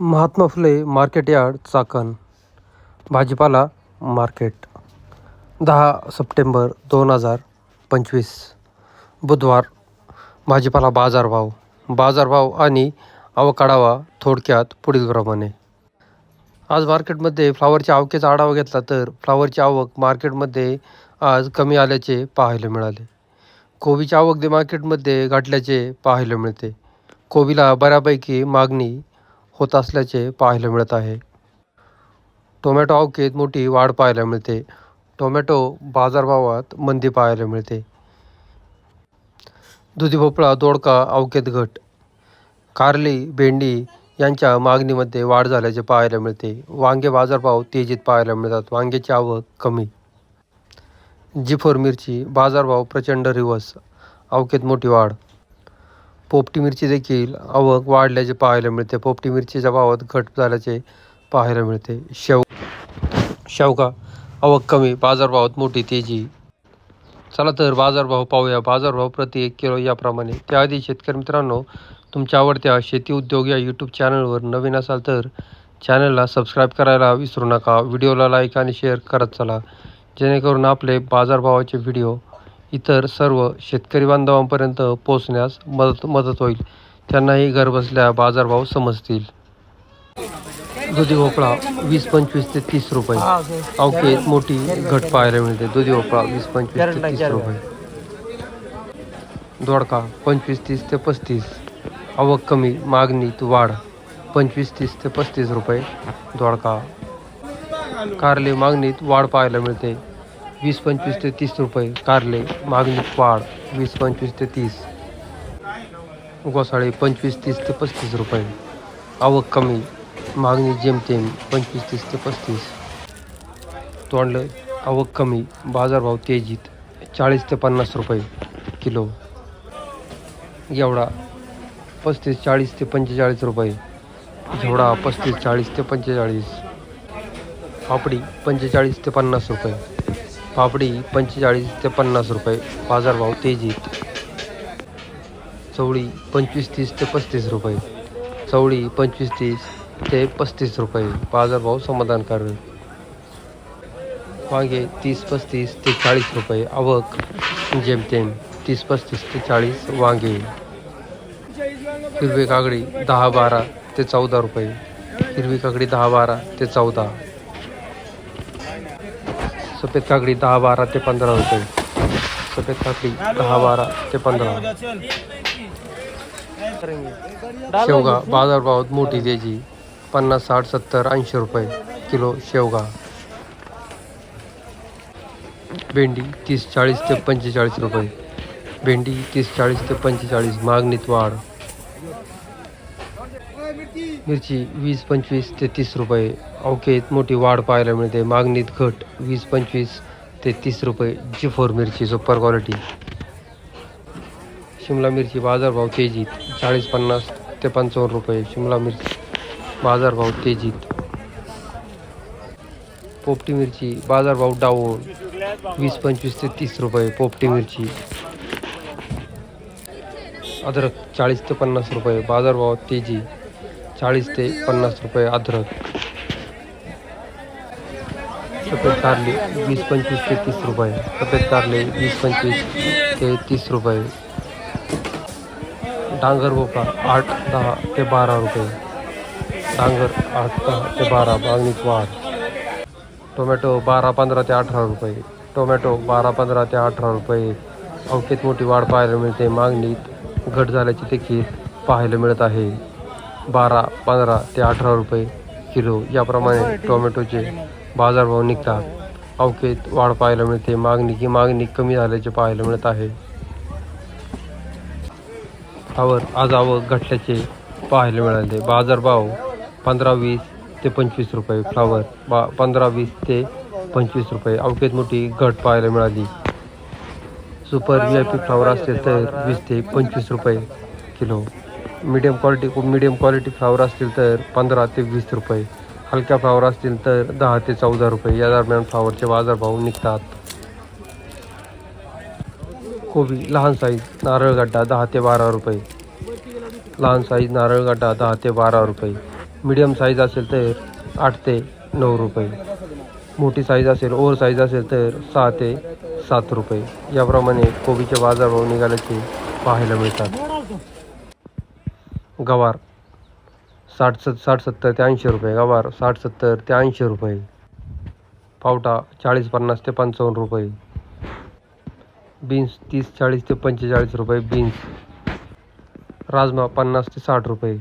Mahatma Phule market yard Chakan. भाजीपाला market. दहा September दोन हजार पंचवीस. बुधवार भाजीपाला बाजारभाव. बाजारभाव आणि आवकाढावा थोडक्यात पुढीलप्रमाणे आज मार्केटमध्ये फ्लावरच्या आवकेचा आढावा घेतला तर फ्लावरची आवक मार्केटमध्ये आज कमी आल्याचे पाहायला मिळाले. कोबीची आवक दे मार्केटमध्ये घटल्याचे पाहायला मिळते. कोबीला बऱ्यापैकी मागणी होत असल्याचे पाहायला मिळत आहे. टोमॅटो अवकेत मोठी वाढ पाहायला मिळते. टोमॅटो बाजारभावात मंदी पाहायला मिळते. दुधी भोपळा दोडका अवकेत घट कारली भेंडी यांच्या मागणीमध्ये वाढ झाल्याचे पाहायला मिळते. वांगे बाजारभाव तेजीत पाहायला मिळतात. वांग्याची आवक कमी. जिफोर मिरची बाजारभाव प्रचंड रिवर्स अवकेत मोठी वाढ. पोपटी मिरची देखील आवक वाढल्याचे पाहायला मिळते. पोपटी मिरचीच्या भावात घट झाल्याचे पाहायला मिळते. शेव शेवका आवक कमी बाजारभावात मोठी तेजी. चला तर बाजारभाव पाहूया. बाजारभाव प्रति एक किलो याप्रमाणे. त्याआधी शेतकरी मित्रांनो तुमच्या आवडत्या शेती उद्योग या यूट्यूब चॅनलवर नवीन असाल तर चॅनलला सबस्क्राईब करायला विसरू नका. व्हिडिओला लाईक आणि शेअर करत चला. जेणेकरून आपले बाजारभावाचे व्हिडिओ इतर सर्व शेतकरी बांधवांपर्यंत पोहोचण्यास मदत मदत होईल. त्यांनाही घरबसल्या बाजारभाव समजतील. दुधी भोपळा वीस पंचवीस ते तीस रुपये. अवकेत मोठी घट पाहायला मिळते. दुधी भोपळा वीस पंचवीस ते तीस रुपये. दोडका पंचवीस तीस ते पस्तीस. आवक कमी मागणीत वाढ पंचवीस तीस ते पस्तीस रुपये. दोडका. कारले मागणीत वाढ पाहायला मिळते. वीस पंचवीस ते तीस रुपये कारले मागणी वाढ वीस पंचवीस ते तीस. घोसाळे पंचवीस तीस ते पस्तीस रुपये. आवक कमी मागणी जेमतेम पंचवीस तीस ते पस्तीस. तोंडलं आवक कमी बाजारभाव तेजीत चाळीस ते पन्नास रुपये किलो. एवढा पस्तीस चाळीस ते पंचेचाळीस रुपये. एवढा पस्तीस चाळीस ते पंचेचाळीस. पापडी पंचेचाळीस ते पन्नास रुपये. पापडी पंचेचाळीस ते पन्नास रुपये. बाजारभाव तेजीत. चवळी पंचवीस तीस ते पस्तीस रुपये. चवळी पंचवीस तीस ते पस्तीस रुपये. बाजारभाव समाधानकारक. वांगे तीस पस्तीस ते चाळीस रुपये. आवक जेमतेम तीस पस्तीस ते चाळीस वांगे. हिरवी काकडी दहा बारा ते चौदा रुपये. हिरवी काकडी दहा बारा ते चौदा. सफ़ेद काकडी दहा बारा ते पंधरा रुपये सफ़ेद काकडी दहा बारा ते पंधरा. शेवगा बाजारभावात मोठी तेज़ी पन्नास, साठ, सत्तर, ऐंशी रुपये किलो शेवगा. भेंडी तीस चाळीस ते पंचेचाळीस रुपये. भेंडी तीस चाळीस ते पंचेचाळीस. मागणीत वाढ. मिरची वीस, पंचवीस ते तीस रुपये. अवकेत मोठी वाढ पाहायला मिळते. मागणीत घट वीस, पंचवीस ते तीस रुपये. जी फोर मिरची सुपर क्वालिटी शिमला मिरची बाजारभाव तेजीत. चाळीस, पन्नास ते पंचावन्न रुपये. शिमला मिरची बाजारभाव तेजीत. पोपटी मिरची बाजारभाव डाऊन वीस, पंचवीस ते तीस रुपये. पोपटी मिरची अद्रक चाळीस ते पन्नास रुपये. बाजारभाव तेज़ी. चाळीस ते पन्नास रुपये अद्रक. सफेद कारले वीस पंचवीस ते तीस रुपये. सफेद कारले वीस पंचवीस ते तीस रुपये. डांगर भोपळा आठ दहा ते बारा रुपये. डांगर आठ दहा ते बारा बागणीत वाढ. टोमॅटो बारा पंधरा ते अठरा रुपये. टोमॅटो बारा पंधरा ते अठरा रुपये. अवकेत मोठी वाढ पाहायला मिळते. मागणीत घट झाल्याची देखील पाहायला मिळत आहे. बारा पंधरा ते अठरा रुपये किलो. याप्रमाणे टोमॅटोचे बाजारभाव निघतात. अवकेत वाढ पाहायला मिळते. मागणी की मागणी कमी झाल्याचे पाहायला मिळत आहे. फ्लावर आज आवक घटल्याचे पाहायला मिळाले. बाजारभाव पंधरा वीस ते पंचवीस रुपये. फ्लावर बा पंधरा वीस ते पंचवीस रुपये. अवकेत मोठी घट पाहायला मिळाली. Super V I P flower असेल तर वीस ते पंचवीस रुपये kilo. Medium quality medium quality flower असतील तर पंधरा ते वीस रुपये. हलक्या फ्लावर असतील तर दहा ते चौदा रुपये. या दरम्यान फ्लावरचे बाजारभाव निघतात. कोबी लहान साईज नारळ गड्डा दहा ते बारा रुपये. लहान साईज नारळ गड्डा दहा ते बारा रुपये. मीडियम साईज असेल तर आठ ते नऊ रुपये. मोठी साईज असेल ओव्हर साईज असेल तर सहा ते सात रुपये. याप्रमाणे कोबीचे बाजारभाव निघाल्याचे पाहायला मिळतात. गवार. साठ सत् साठ सत्तर ते ऐंशी रुपये गवार. साठ सत्तर ते ऐंशी रुपये. पावटा चाळीस पन्नास ते पंचावन्न रुपये. बीन्स तीस चाळीस ते पंचेचाळीस रुपये बीन्स. राजमा पन्नास ते साठ रुपये.